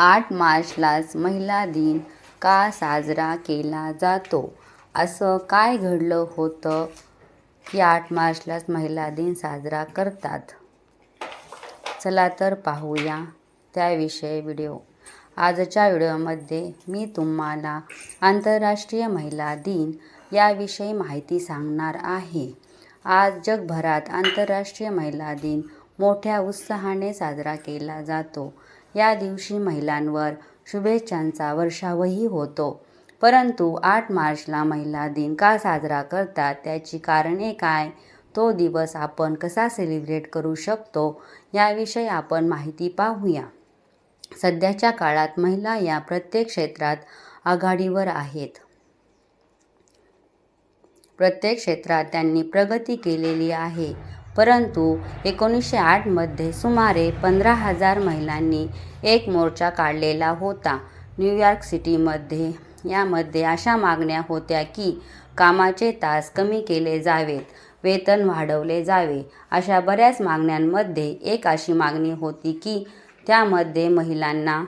आठ मार्चलाच महिला दिन का साजरा केला जातो? असं काय घडलं होतं? की आठ मार्चलाच महिला दिन साजरा करतात. चला तर पाहूया त्याविषयी व्हिडिओ. आजच्या व्हिडिओमध्ये मी तुम्हाला आंतरराष्ट्रीय महिला दिन याविषयी माहिती सांगणार आहे. आज जगभरात आंतरराष्ट्रीय महिला दिन मोठ्या उत्साहाने साजरा केला जातो. या दिवशी महिलांवर शुभेच्छांचा वर्षावही होतो. परंतु आठ मार्चला महिला दिन का साजरा करतात त्याची कारणे काय तो दिवस आपण कसा सेलिब्रेट करू शकतो याविषयी आपण माहिती पाहूया. सध्याच्या काळात महिला या प्रत्येक क्षेत्रात आघाडीवर आहेत. प्रत्येक क्षेत्रात त्यांनी प्रगती केलेली आहे. परंतु एकोणीसशे आठमध्ये सुमारे पंधरा हजार महिलांनी एक मोर्चा काढलेला होता. न्यूयॉर्क सिटीमध्ये यामध्ये अशा मागण्या होत्या की कामाचे तास कमी केले जावेत वेतन वाढवले जावे. अशा बऱ्याच मागण्यांमध्ये एक अशी मागणी होती की त्यामध्ये महिलांना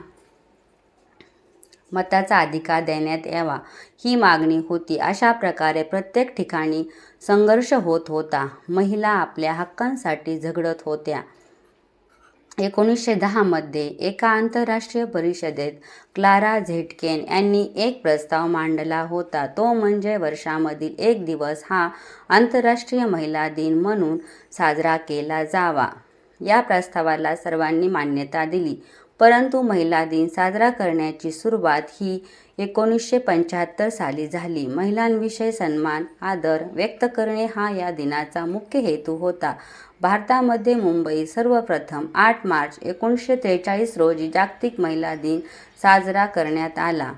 मताचा अधिकार देण्यात यावा ही मागणी होती. अशा प्रकारे प्रत्येक ठिकाणी संघर्ष होत होता. महिला आपल्या हक्कांसाठी झगडत होत्या. एकोणीसशे दहामध्ये एका आंतरराष्ट्रीय परिषदेत क्लारा झेटकेन यांनी एक प्रस्ताव मांडला होता. तो म्हणजे वर्षामधील एक दिवस हा आंतरराष्ट्रीय महिला दिन म्हणून साजरा केला जावा. या प्रस्तावाला सर्वांनी मान्यता दिली. परंतु महिला दिन साजरा करण्याची सुरुवात ही एकोणीसशे पंच्याहत्तर साली झाली. महिलांविषयी सन्मान आदर व्यक्त करणे हा या दिनाचा मुख्य हेतू होता. भारतामध्ये मुंबई सर्वप्रथम आठ मार्च एकोणीसशे त्रेचाळीस रोजी जागतिक महिला दिन साजरा करण्यात आला.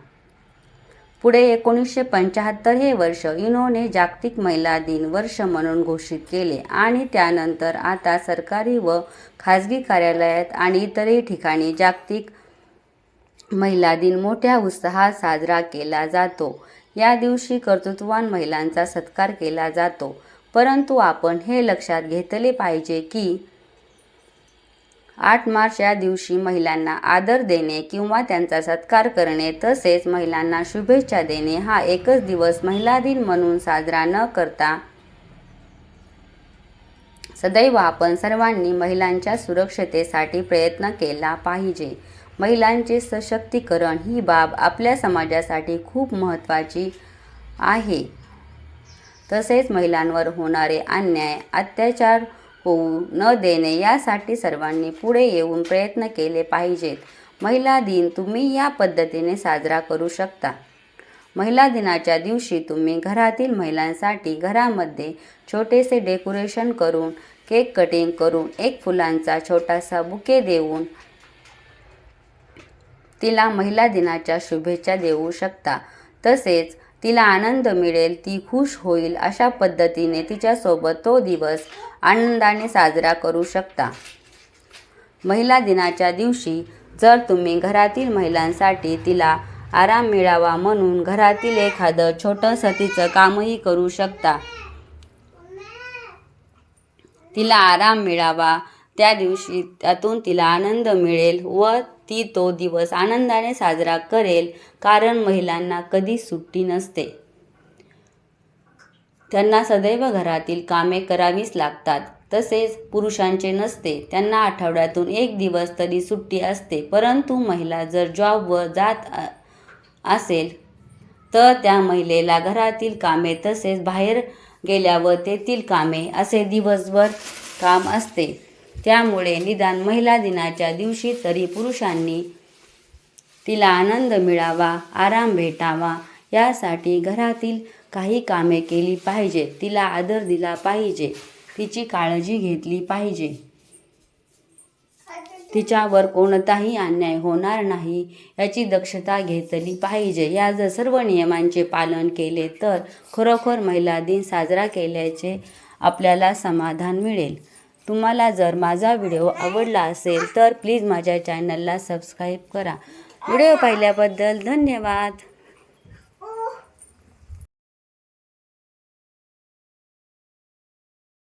पुढे एकोणीसशे पंच्याहत्तर हे वर्ष युनोने जागतिक महिला दिन वर्ष म्हणून घोषित केले आणि त्यानंतर आता सरकारी व खाजगी कार्यालयात आणि इतरही ठिकाणी जागतिक महिला दिन मोठ्या उत्साहात साजरा केला जातो. या दिवशी कर्तृत्ववान महिलांचा सत्कार केला जातो. परंतु आपण हे लक्षात घेतले पाहिजे की आठ मार्च या दिवशी महिलांना आदर देणे किंवा त्यांचा सत्कार करणे तसेच महिलांना शुभेच्छा देणे हा एकच दिवस महिला दिन म्हणून साजरा न करता सदैव आपण सर्वांनी महिलांच्या सुरक्षतेसाठी प्रयत्न केला पाहिजे. महिलांचे सशक्तीकरण ही बाब आपल्या समाजासाठी खूप महत्त्वाची आहे. तसेच महिलांवर होणारे अन्याय अत्याचार होऊ न देणे यासाठी सर्वांनी पुढे येऊन प्रयत्न केले पाहिजेत. महिला दिन तुम्ही या पद्धतीने साजरा करू शकता. महिला दिनाच्या दिवशी तुम्ही घरातील महिलांसाठी घरामध्ये छोटेसे डेकोरेशन करून केक कटिंग करून एक फुलांचा छोटासा बुके देऊन तिला महिला दिनाच्या शुभेच्छा देऊ शकता. तसेच तिला आनंद मिळेल ती खुश होईल अशा पद्धतीने तिच्यासोबत तो दिवस आनंदाने साजरा करू शकता. महिला दिनाच्या दिवशी जर तुम्ही घरातील महिलांसाठी तिला आराम मिळावा म्हणून घरातील एखादं छोटंसं तिचं कामही करू शकता. तिला आराम मिळावा त्या दिवशी त्यातून तिला आनंद मिळेल व ती तो दिवस आनंदाने साजरा करेल कारण महिलांना कधी सुट्टी नसते. त्यांना सदैव घरातील कामे करावीच लागतात. तसेच पुरुषांचे नसते. त्यांना आठवड्यातून एक दिवस तरी सुट्टी असते. परंतु महिला जर जॉबवर जात असेल तर त्या महिलेला घरातील कामे तसेच बाहेर गेल्यावर तेथील कामे असे दिवसभर काम असते. त्यामुळे निदान महिला दिनाच्या दिवशी तरी पुरुषांनी तिला आनंद मिळावा आराम भेटावा यासाठी घरातील काही कामे केली पाहिजे. तिला आदर दिला पाहिजे. तिची काळजी घेतली पाहिजे. तिच्यावर कोणताही अन्याय होणार नाही याची दक्षता घेतली पाहिजे. या जर सर्व नियमांचे पालन केले तर खरोखर महिला दिन साजरा केल्याचे आपल्याला समाधान मिळेल. तुम्हाला जर माझा व्हिडिओ आवडला असेल तर प्लीज माझ्या चॅनलला सबस्क्राईब करा. व्हिडिओ पाहिल्याबद्दल धन्यवाद.